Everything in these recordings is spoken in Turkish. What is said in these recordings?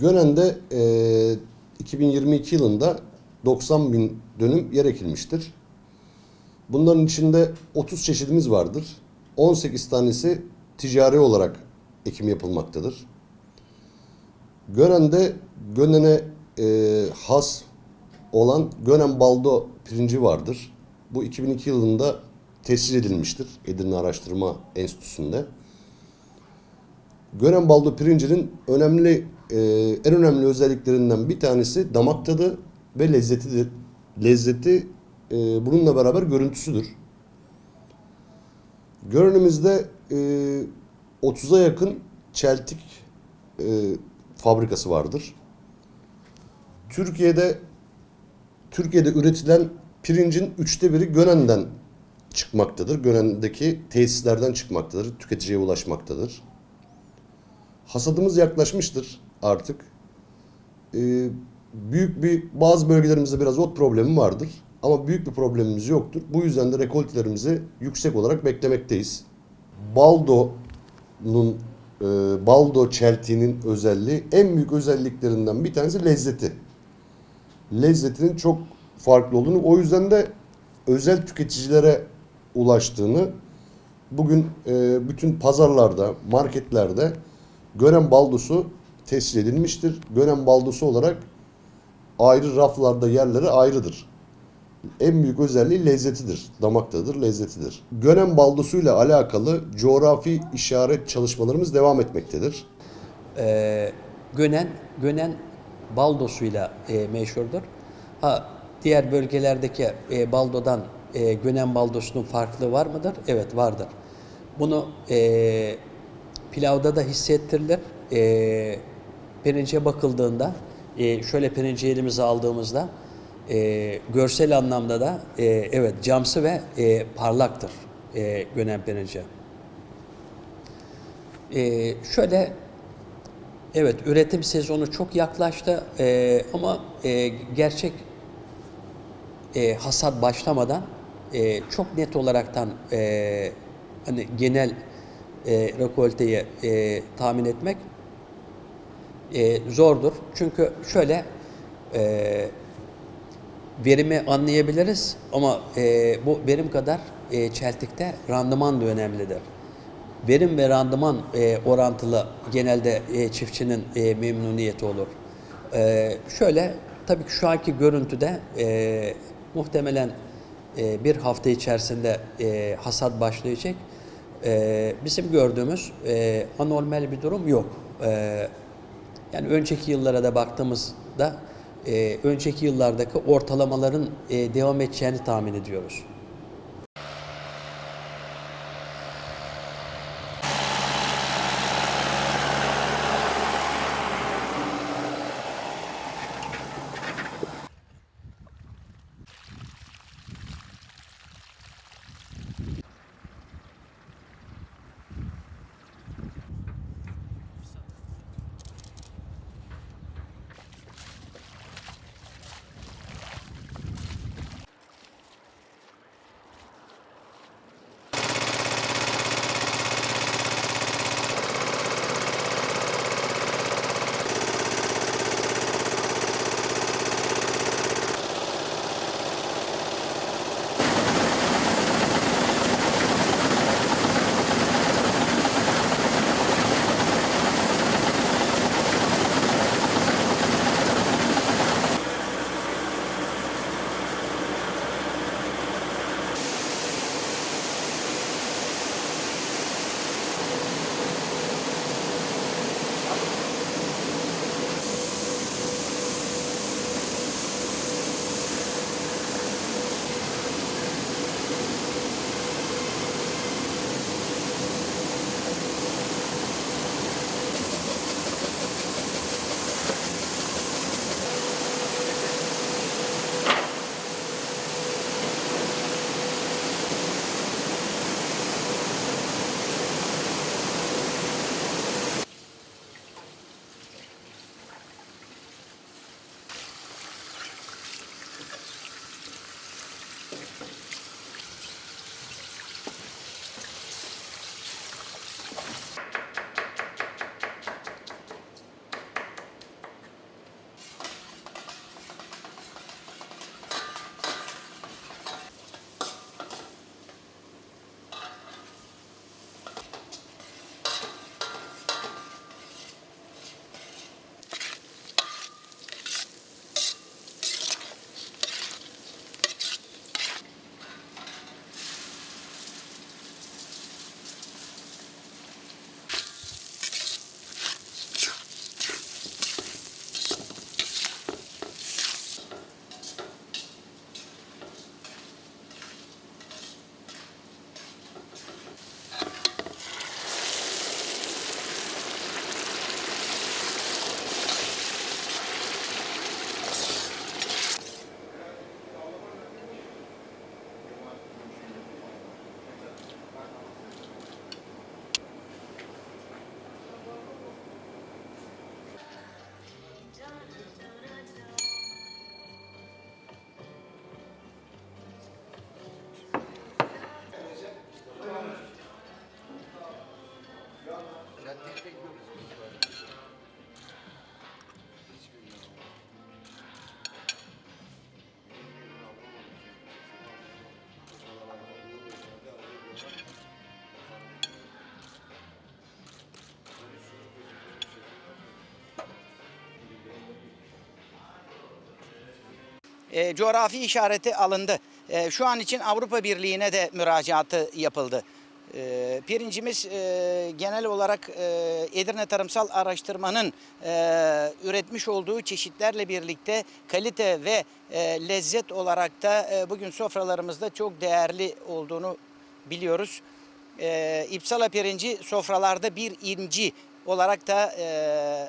Gönen'de e, 2022 yılında 90 bin dönüm yer ekilmiştir. Bunların içinde 30 çeşidimiz vardır. 18 tanesi ticari olarak ekim yapılmaktadır. Gönen'de Gönen'e e, has olan Gönen Baldo pirinci vardır. Bu 2002 yılında tescil edilmiştir Edirne Araştırma Enstitüsü'nde. Gönen baldo pirincinin önemli e, en önemli özelliklerinden bir tanesi damak tadı ve lezzetidir. Lezzeti e, bununla beraber görüntüsüdür. Görenimizde e, 30'a yakın çeltik e, fabrikası vardır. Türkiye'de Türkiye'de üretilen pirincin üçte biri Gönen'den çıkmaktadır. Gönen'deki tesislerden çıkmaktadır. Tüketiciye ulaşmaktadır. Hasadımız yaklaşmıştır artık. Ee, büyük bir bazı bölgelerimizde biraz ot problemi vardır. Ama büyük bir problemimiz yoktur. Bu yüzden de rekoltelerimizi yüksek olarak beklemekteyiz. Baldo'nun e, baldo çeltiğinin özelliği en büyük özelliklerinden bir tanesi lezzeti. Lezzetinin çok farklı olduğunu o yüzden de özel tüketicilere ulaştığını bugün e, bütün pazarlarda, marketlerde Gönen baldosu tescil edilmiştir. Gönen baldosu olarak ayrı raflarda yerleri ayrıdır. En büyük özelliği lezzetidir. Damak tadıdır, lezzetidir. Gönen baldosuyla alakalı coğrafi işaret çalışmalarımız devam etmektedir. e, Gönen, Gönen baldosuyla e, meşhurdur. Ha diğer bölgelerdeki e, baldodan e, Gönen baldosunun farklılığı var mıdır? Evet vardır. Bunu e, pilavda da hissettirilir. E, pirince bakıldığında e, şöyle pirinci elimize aldığımızda e, görsel anlamda da e, evet camsı ve e, parlaktır e, Gönen pirinci. E, şöyle Evet, üretim sezonu çok yaklaştı Ee, ama e, gerçek e, hasat başlamadan e, çok net olaraktan e, hani genel e, rekolteyi e, tahmin etmek e, zordur. Çünkü şöyle e, verimi anlayabiliriz ama e, bu verim kadar e, çeltikte randıman da önemlidir. Verim ve randıman e, orantılı genelde e, çiftçinin e, memnuniyeti olur. E, şöyle tabii ki şu anki görüntüde e, muhtemelen e, bir hafta içerisinde e, hasat başlayacak. E, bizim gördüğümüz e, anormal bir durum yok. E, yani önceki yıllara da baktığımızda e, önceki yıllardaki ortalamaların e, devam edeceğini tahmin ediyoruz. E, coğrafi işareti alındı. E, şu an için Avrupa Birliği'ne de müracaatı yapıldı. E, pirincimiz e, genel olarak e, Edirne Tarımsal Araştırma'nın e, üretmiş olduğu çeşitlerle birlikte kalite ve e, lezzet olarak da e, bugün sofralarımızda çok değerli olduğunu biliyoruz. E, İpsala pirinci sofralarda bir inci olarak da e,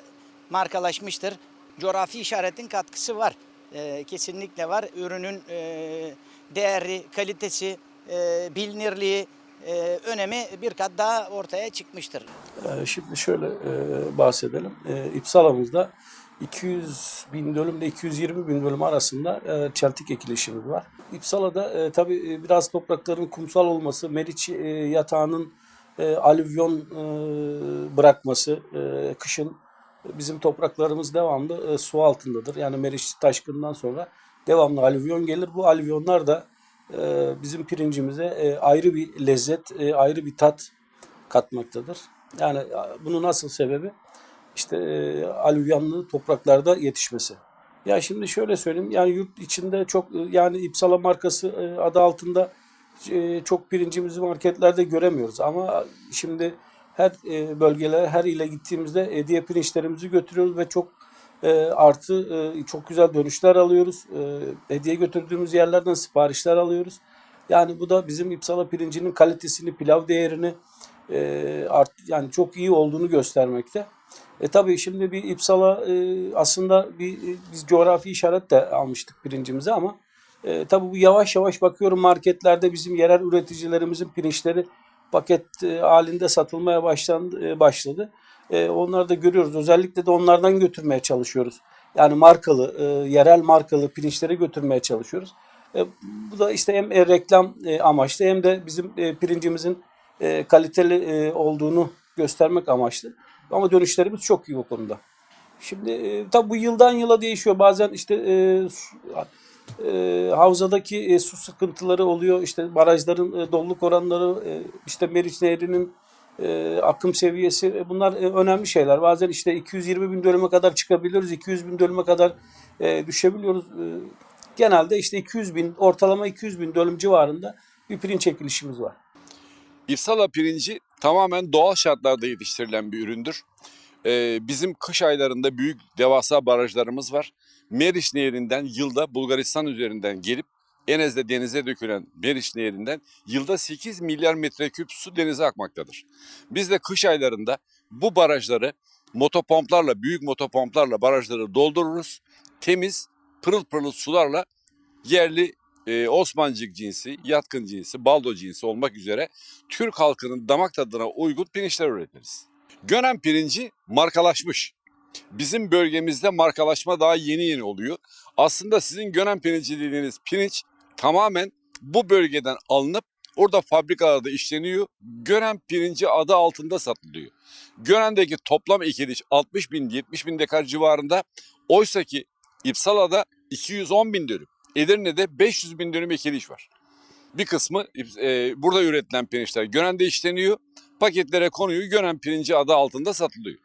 markalaşmıştır. Coğrafi işaretin katkısı var. E, kesinlikle var. Ürünün e, değeri, kalitesi, e, bilinirliği, e, önemi bir kat daha ortaya çıkmıştır. Ee, Şimdi şöyle e, bahsedelim. E, İpsala'mızda 200 bin dönümle 220 bin dönüm arasında e, çeltik ekilişimiz var. İpsala'da e, tabii e, biraz toprakların kumsal olması, Meriç e, yatağının e, alüvyon e, bırakması e, kışın bizim topraklarımız devamlı e, su altındadır. Yani Meriç taşkından sonra devamlı alüvyon gelir. Bu alüvyonlar da e, bizim pirincimize e, ayrı bir lezzet, e, ayrı bir tat katmaktadır. Yani bunun asıl sebebi işte e, alüvyanlı topraklarda yetişmesi. Ya şimdi şöyle söyleyeyim yani yurt içinde çok e, yani İpsala markası adı altında çok pirincimizi marketlerde göremiyoruz ama şimdi her bölgelere her ile gittiğimizde hediye pirinçlerimizi götürüyoruz ve çok e, artı e, çok güzel dönüşler alıyoruz. E, hediye götürdüğümüz yerlerden siparişler alıyoruz. Yani bu da bizim İpsala pirincinin kalitesini, pilav değerini e, art, yani çok iyi olduğunu göstermekte. E tabii şimdi bir İpsala e, aslında bir e, biz coğrafi işaret de almıştık pirincimize ama e, tabii bu yavaş yavaş bakıyorum marketlerde bizim yerel üreticilerimizin pirinçleri paket e, halinde satılmaya başlandı, e, başladı. E, onları da görüyoruz. Özellikle de onlardan götürmeye çalışıyoruz. Yani markalı, yerel markalı pirinçleri götürmeye çalışıyoruz. Bu da işte hem reklam amaçlı hem de bizim pirincimizin kaliteli olduğunu göstermek amaçlı. Ama dönüşlerimiz çok iyi o konuda. Şimdi tabi bu yıldan yıla değişiyor. Bazen işte e, havzadaki e, su sıkıntıları oluyor. İşte barajların e, doluluk oranları, e, işte Meriç Nehri'nin e, akım seviyesi bunlar önemli şeyler. Bazen işte 220 bin dönüme kadar çıkabiliyoruz, 200 bin dönüme kadar düşebiliyoruz. Genelde işte 200 bin, ortalama 200 bin dönüm civarında bir pirinç çekilişimiz var. İpsala pirinci tamamen doğal şartlarda yetiştirilen bir üründür. Ee, bizim kış aylarında büyük devasa barajlarımız var. Meriç Nehri'nden yılda Bulgaristan üzerinden gelip Enez'de denize dökülen Meriç Nehri'nden yılda 8 milyar metreküp su denize akmaktadır. Biz de kış aylarında bu barajları motopomplarla, büyük motopomplarla barajları doldururuz. Temiz, pırıl pırıl sularla yerli e, Osmancık cinsi, yatkın cinsi, baldo cinsi olmak üzere Türk halkının damak tadına uygun pirinçler üretiriz. Gönen pirinci markalaşmış. Bizim bölgemizde markalaşma daha yeni yeni oluyor. Aslında sizin Gönen pirinci dediğiniz pirinç tamamen bu bölgeden alınıp orada fabrikalarda işleniyor. Gönen pirinci adı altında satılıyor. Gönen'deki toplam ekiliş 60 bin 70 bin dekar civarında. Oysa ki İpsala'da 210 bin dönüm. Edirne'de 500 bin dönüm ekiliş var. Bir kısmı e, burada üretilen pirinçler Gönen'de işleniyor. Paketlere konuyor. Gönen pirinci adı altında satılıyor.